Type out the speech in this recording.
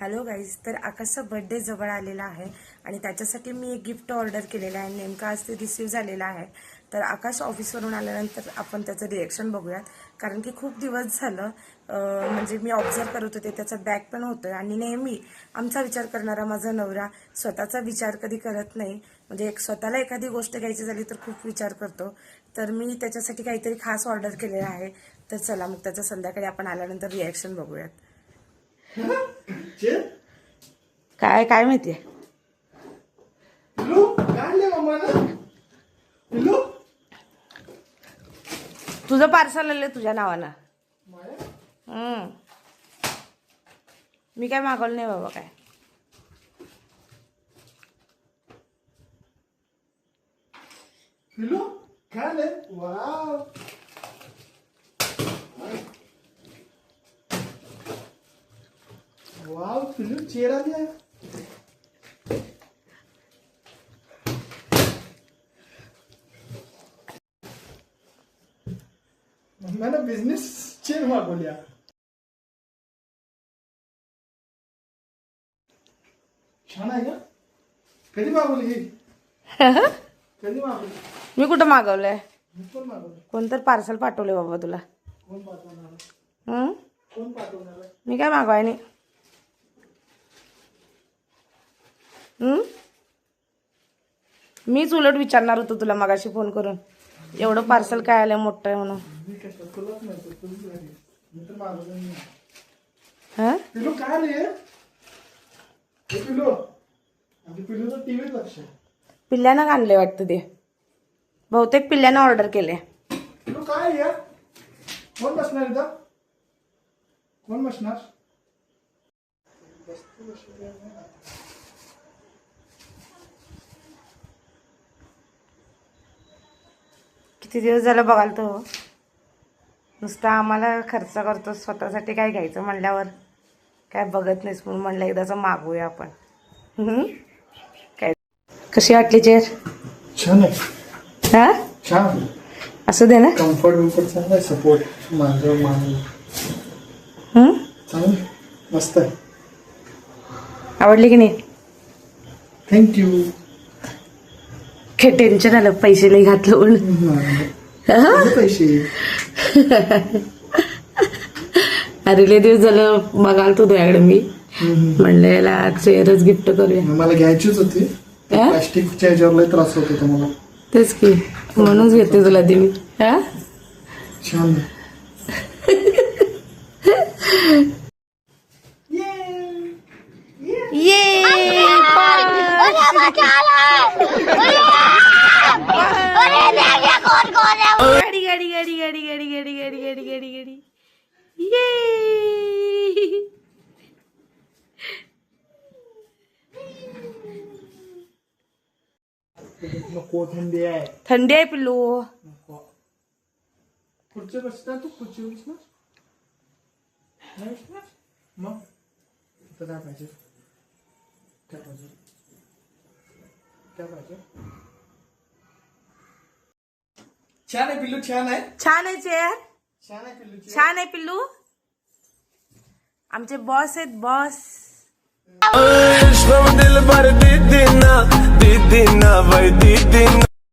Hello guys तर आकाशचा birthday जवळ आलेला आहे आणि त्याच्यासाठी मी एक गिफ्ट ऑर्डर केलेलं आहे. नेमका आज ते रिसीव झालेला आहे. तर आकाश ऑफिसवरून आल्यानंतर आपण त्याचं रिएक्शन बघूयात. कारण की खूप दिवस झालं म्हणजे मी ऑब्झर्व करत होते त्याचा बॅग पण होतं आणि नेहमी आमचा विचार करणारा माझा नवरा स्वतःचा विचार कधी करत नाही. म्हणजे एक स्वतःला एखादी गोष्ट घ्यायची झाली तर खूप विचार करतो. तर मी त्याच्यासाठी काहीतरी खास ऑर्डर केलेलं आहे. तर चला मग त्याचं संध्याकाळी आपण आल्यानंतर रिॲक्शन बघूयात. काय काय माहितीये? पिल्लू काय आणले मम्मानं पिल्लू तुझं पार्सल आलं तुझ्या नावानं. हम्म. मी काय मागवलं नाही बाबा काय. पिल्लू काय आणले वाव. वाव पिल्लू चेहरा दिया. मैंने बिझनेस चेन मागवल्या छान आहे का कधी मागवली ही कधी मागवली मी कुठं मागवलंय? मी पण मागवली कोणतर पार्सल पाठवले बाबा तुला? कोण पाठवणार? हम्म? कोण पाठवणार आहे? मी काय मागवाय नाही. हम्म? मीच उलट विचारणार होतो तुला मगाशी फोन करून. एवढं पार्सल काय आलं मोठं आहे म्हणून. हा? पिल्ल्यानं आणले वाटतं ते. बहुतेक पिल्ल्यानं ऑर्डर केले काय कोण बसणार कोण बसणार? किती दिवस झालं बघाल तो? नुसता आम्हाला खर्च करतो स्वतःसाठी काय घ्यायचं म्हणल्यावर? काय बघत नाहीस म्हणून म्हणलं एकदाचं मागवूया आपण? काय? कशी वाटली चेअर? छान आहे. हा? छान. असं दे ना. कम्फर्ट विम्फर्ट चांगला आहे सपोर्ट? चांगलं मस्त आहे. आवडली की नाही? थँक्यू काय टेन्शन आलं पैसे नाही घातलं म्हणून हा? पैसे. अरे लय दिवस झालं बघाल तू तुझ्याकडे मी. म्हणलं याला चेअरच गिफ्ट करूया. मला घ्यायचीच होती. हा? प्लास्टिकच्या ह्याच्यावर त्रास होत होता मला. तेच की म्हणूनच घेते तुला ती मी. हा? छान. आहे ये नको थंडी आहे? थंडी आहे पिल्लू. नको. खुर्ची बसणार तू? खुर्ची बसणार नाही बसणार मग? इथं काय पाहिजे? काय पाहिजे? काय पाहिजे? छान आहे पिल्लू छान आहे. छान आहे चेअर. छान आहे पिल्लू छान आहे पिल्लू. आमचे बॉस आहेत बॉस. দিল দিদি না দিদি না ভাই দিদি না